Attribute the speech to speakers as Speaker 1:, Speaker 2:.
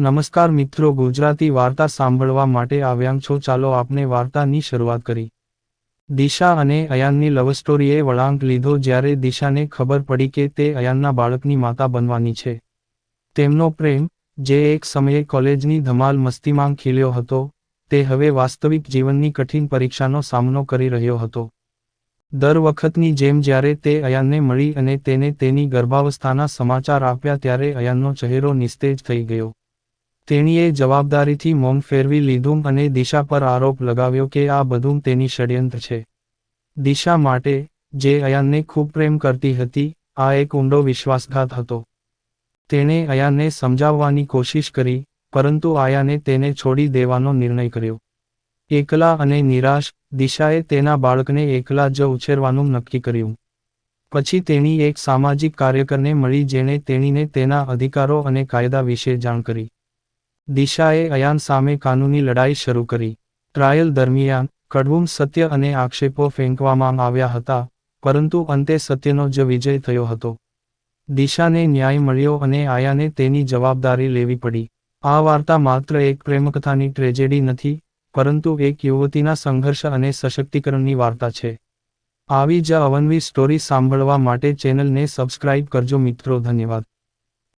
Speaker 1: નમસ્કાર મિત્રો, ગુજરાતી વાર્તા સાંભળવા માટે આવ્યાં છો. ચાલો આપણે વાર્તાની શરૂઆત કરી. દિશા અને અયાનની લવ સ્ટોરીએ વળાંક લીધો જ્યારે દિશાને ખબર પડી કે તે અયાનના બાળકની માતા બનવાની છે. તેમનો પ્રેમ, જે એક સમયે કોલેજની ધમાલ મસ્તીમાં ખીલ્યો હતો, તે હવે વાસ્તવિક જીવનની કઠિન પરીક્ષાનો સામનો કરી રહ્યો હતો. દર વખતની જેમ જ્યારે તે અયાનને મળી અને તેને તેની ગર્ભાવસ્થાના સમાચાર આપ્યા ત્યારે અયાનનો ચહેરો નિસ્તેજ થઈ ગયો. તેણીએ જવાબદારીથી મોમ ફેરવી લીધું અને દિશા પર આરોપ લગાવ્યો કે આ બધું તેની ષડયંત્ર છે. દિશા માટે, જે અયાનને ખૂબ પ્રેમ કરતી હતી, આ એક ઊંડો વિશ્વાસઘાત હતો. તેણે અયાનને સમજાવવાની કોશિશ કરી, પરંતુ આયાને તેને છોડી દેવાનો નિર્ણય કર્યો. એકલા અને નિરાશ, દિશાએ તેના બાળકને એકલા જ ઉછેરવાનું નક્કી કર્યું. પછી તેણી એક સામાજિક કાર્યકરને મળી જેણે તેણીને તેના અધિકારો અને કાયદા વિશે જાણ કરી. દિશાએ અયાન સામે કાનૂની લડાઈ શરૂ કરી. ટ્રાયલ દરમિયાન કડવું સત્ય અને આક્ષેપો ફેંકવામાં આવ્યા હતા, પરંતુ અંતે સત્યનો જ વિજય થયો હતો. દિશાને ન્યાય મળ્યો અને આયાને તેની જવાબદારી લેવી પડી. આ વાર્તા માત્ર એક પ્રેમકથાની ટ્રેજેડી નથી, પરંતુ એક યુવતીના સંઘર્ષ અને સશક્તિકરણની વાર્તા છે. આવી જ અવનવી સ્ટોરી સાંભળવા માટે ચેનલને સબસ્ક્રાઇબ કરજો મિત્રો, ધન્યવાદ.